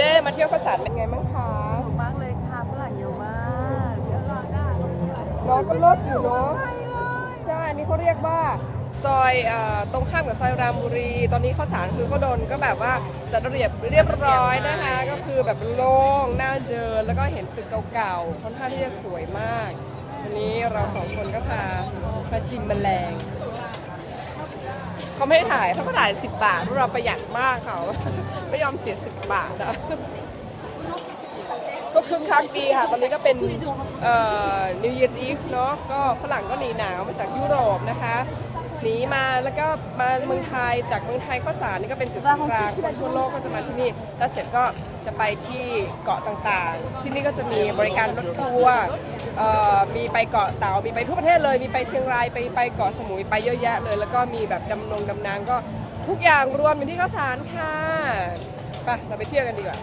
จ๊มาเที่ยวข้าวสารเป็นไงบ้างคะสนุกมากเลยค่ะฝรั่งเยอะมากเยอะมากอะน้องก็ลดอยู่เนาะใช่อันนี้เขาเรียกว่าซอยเอ่อตรงข้ามกับซอยรามบุรี ตอนนี้ข้าวสารคือเขาโดนก็แบบว่าจัดระเบียบเรียบร้อยนะคะ ก็คือแบบโล่งน่าเดิน แล้วก็เห็นตึกเก่าๆค่อนข้างที่จะสวยมากวันนี้เราสองคนก็พามาชิมแมลง เขาไม่ให้ถ่ายเขาก็ถ่าย10บาทเพราะเราประหยัดมากเขา ไม่ยอมเสีย10บบาทนะก็คึกคักดีค่ะ ตอนนี้ก็เป็นเอ่อ New Year's Eve เนาะก็ฝรั่งก็หนีหนาวมาจากยุโรปนะคะหนีมาแล้วก็มาเมืองไทยจากเมืองไทยข้าวสารนี่ก็เป็นจุดศูนย์กลางคนทั่วโลกก็จะมาที่นี่แล้วเสร็จก็จะไปที่เกาะต่างๆ ที่นี่ก็จะมีบริการรถทัวร์เอ่อ มีไปเกาะเต่ามีไปทั่วประเทศเลย มีไปเชียงรายไปไปเกาะสมุยไปเยอะแยะเลย แล้วก็มีแบบดำนงดำนางก็ทุกอย่างรวมอยู่ที่ข้าวสารค่ะไปเราไปเที่ยวกันดีกว่า